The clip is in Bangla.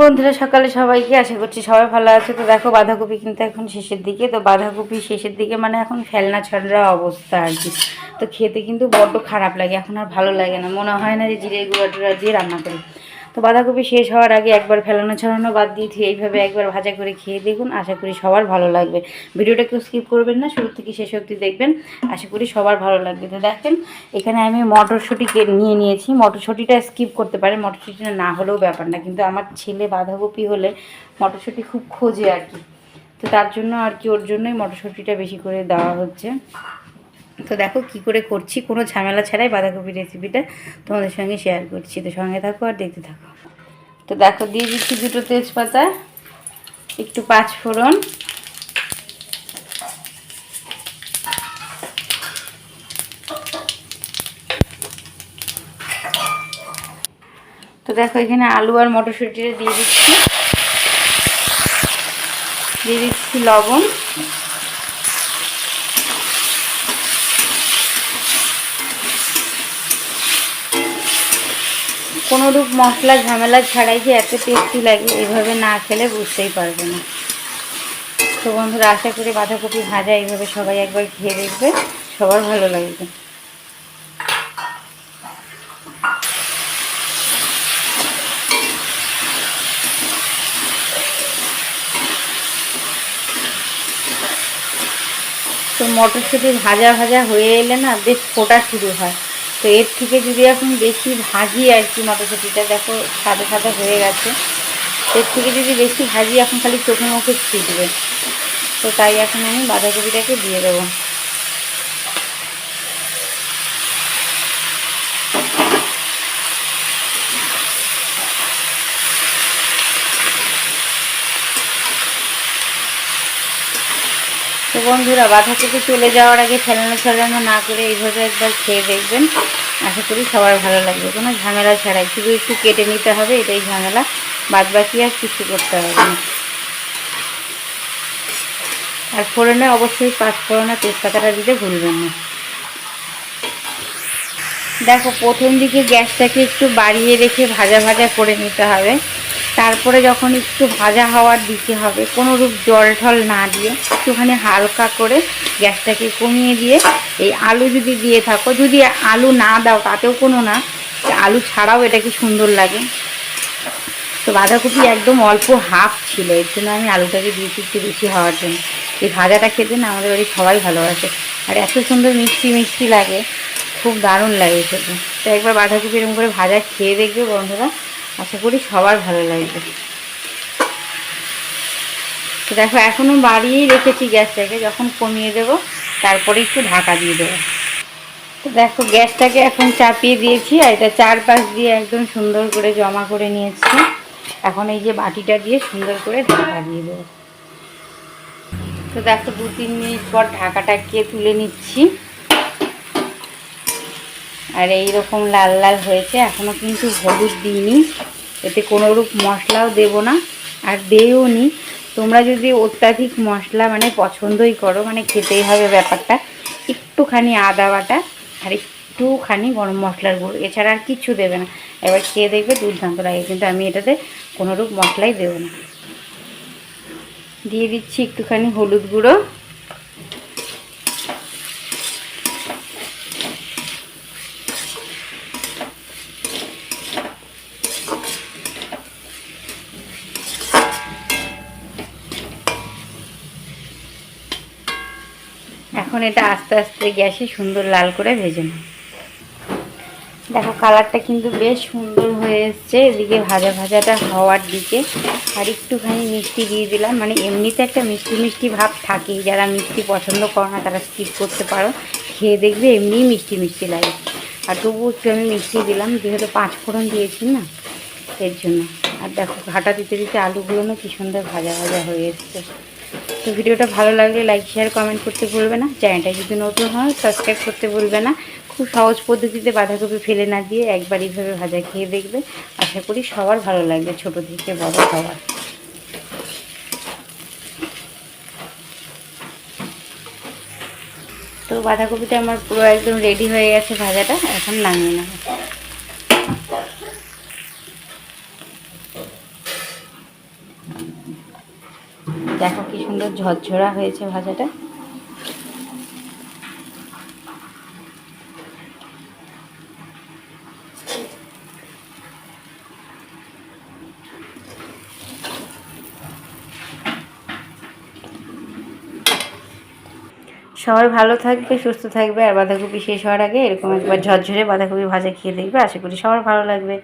বন্ধুরা, সকালে সবাইকে আশা করছি সবাই ভালো আছে। তো দেখো, বাঁধাকপি কিন্তু এখন শেষের দিকে। তো বাঁধাকপি শেষের দিকে মানে এখন ফেলনা ছড়া অবস্থা আর কি। তো খেতে কিন্তু বড্ড খারাপ লাগে, এখন আর ভালো লাগে না। মনে হয় না যে জিরে গুঁড়া টুড়া দিয়ে রান্না করি। তো বাঁধাকপি শেষ হওয়ার আগে একবার ফেলানো ছড়ানো বাদ দিয়ে দিয়ে এইভাবে একবার ভাজা করে খেয়ে দেখুন। আশা করি সবার ভালো লাগবে। ভিডিওটা কেউ স্কিপ করবেন না, শুরু থেকে শেষ অবধি দেখবেন। আশা করি সবার ভালো লাগবে। তো দেখেন, এখানে আমি মটরশুঁটিকে নিয়ে নিয়েছি। মটরশুঁটিটা স্কিপ করতে পারে মটরশুঁটিটা না হলেও ব্যাপার না। কিন্তু আমার ছেলে বাঁধাকপি হলে মটরশুঁটি খুব খোঁজে আর কি। তো তার জন্য আর কি ওর জন্যই মটরশুঁটিটা বেশি করে দেওয়া হচ্ছে। তো দেখো কি করে করছি, কোনো ঝামেলা ছাড়াই বাঁধাকপি রেসিপিটা তোমাদের সঙ্গে শেয়ার করছি। তো সঙ্গে থাকো আর দেখতে থাকো। তো দেখো, দিয়ে দিচ্ছি দুটো তেজপাতা, একটু পাঁচ ফোড়ন। তো দেখো, এখানে আলু আর মটরশুঁটিটা দিয়ে দিচ্ছি। দিয়ে দিচ্ছি লবণ। কোনো রূপ মশলা ঝামেলা ছাড়াই যে এত টেস্টি লাগে, এভাবে না খেলে বুঝতেই পারবে না। তো বন্ধুরা, আশা করি বাঁধাকপি ভাজা এইভাবে সবাই একবার খেয়ে দেখবে, সবার ভালো লাগবে। তো মটরশুঁটি ভাজা ভাজা হয়ে এলে না, বেশ ফোটা শুরু হয়। তো এর থেকে যদি এখন বেশি ভাজি আর কি মটরশুঁটিটা, দেখো সাদা সাদা হয়ে গেছে। এর থেকে যদি বেশি ভাজি এখন খালি চোখে মুখে ছিটবে। তো তাই এখন আমি বাঁধাকপিটাকে দিয়ে দেবো। তো বন্ধুরা বাঁধাকপি চলে যাওয়ার আগে ফেলানো ফেলানো না করে এইভাবে একবার খেয়ে দেখবেন। আশা করি সবার ভালো লাগবে। কোনো ঝামেলা ছাড়াই। শুধু একটু কেটে নিতে হবে, এটাই ঝামেলা। বাদ বাকি আর কিছু করতে হবে না। আর ফোড়নে অবশ্যই পাঁচ ফোড়নে তেজপাতাটা দিতে ভুলবেন না। দেখো, প্রথম দিকে গ্যাসটাকে একটু বাড়িয়ে রেখে ভাজা ভাজা করে নিতে হবে। তারপরে যখন একটু ভাজা হওয়ার দিতে হবে কোনো রূপ জল ঠল না দিয়ে একটুখানি হালকা করে গ্যাসটাকে কমিয়ে দিয়ে এই আলু যদি দিয়ে থাকো, যদি আলু না দাও তাতেও কোনো না আলু ছাড়াও এটা কি সুন্দর লাগে। তো বাঁধাকপি একদম অল্প হাফ ছিল, এর জন্য আমি আলুটাকে দিয়েছি একটু বেশি হওয়ার জন্য। এই ভাজাটা খেতে না আমাদের বাড়ি সবাই ভালোবাসে, আর এত সুন্দর মিষ্টি মিষ্টি লাগে, খুব দারুণ লাগে খেতে। তো একবার বাঁধাকপি এরকম করে ভাজা খেয়ে দেখবে বন্ধুরা। আশা করি সবার ভালো লাগবে। দেখো এখনও বাড়িয়েই রেখেছি গ্যাসটাকে, যখন কমিয়ে দেব, তারপরে একটু ঢাকা দিয়ে দেবো। তো দেখো, গ্যাসটাকে এখন চাপিয়ে দিয়েছি, আর এটা চারপাশ দিয়ে একদম সুন্দর করে জমা করে নিয়েছি। এখন এই যে বাটিটা দিয়ে সুন্দর করে ঢাকা দিয়ে দেবো। তো দেখো দু তিন মিনিট পর ঢাকাটাকে তুলে নিচ্ছি। আর এই রকম লাল লাল হয়েছে এখনও কিন্তু হলুদ দিইনি। এতে কোনো রূপ মশলাও দেব না, আর দেও নি। তোমরা যদি অত্যাধিক মশলা মানে পছন্দই করো মানে খেতেই হবে ব্যাপারটা, একটুখানি আদা বাটা আর একটুখানি গরম মশলার গুঁড়ো, এছাড়া আর কিচ্ছু দেবে না। এবার খেয়ে দেখবে দুর্দান্ত লাগে, কিন্তু আমি এটাতে কোনোরূপ মশলাই দেবো না। দিয়ে দিচ্ছি একটুখানি হলুদ গুঁড়ো। এখন এটা আস্তে আস্তে গ্যাসে সুন্দর লাল করে ভেজে নেব। দেখো, কালারটা কিন্তু বেশ সুন্দর হয়ে এসছে। এদিকে ভাজা ভাজাটা হওয়ার দিকে আর একটুখানি মিষ্টি দিয়ে দিলাম। মানে এমনিতে একটা মিষ্টি মিষ্টি ভাব থাকেই। যারা মিষ্টি পছন্দ করো না, তারা স্কিপ করতে পারো। খেয়ে দেখবে এমনিই মিষ্টি মিষ্টি লাগে। আর তবুও একটু আমি মিষ্টি দিলাম। যেহেতু পাঁচ ফোড়ন দিয়েছি না, এর জন্য। আর দেখো, ঘাটা দিতে দিতে আলুগুলো না কি সুন্দর ভাজা ভাজা হয়ে এসছে। তো ভিডিওটা ভালো লাগলে লাইক শেয়ার কমেন্ট করতে ভুলবে না। চ্যানেলটা যদি নতুন হয় সাবস্ক্রাইব করতে ভুলবে না। খুব সহজ পদ্ধতিতে বাঁধাকপি ফেলে না দিয়ে একবার এইভাবে ভাজা খেয়ে দেখবে। আশা করি সবার ভালো লাগবে ছোটো থেকে বড় সবার তো বাঁধাকপিটা আমার পুরো একদম রেডি হয়ে গেছে ভাজাটা, এখন নামিয়ে নেব। দেখো কি সুন্দর ঝরঝরা হয়েছে ভাজাটা। সবাই ভালো থাকবে, সুস্থ থাকবে, আর বাঁধাকপি শেষ হওয়ার আগে এরকম একবার ঝরঝরে বাঁধাকপি ভাজা খেয়ে দেখবে। আশা করি সবার ভালো লাগবে।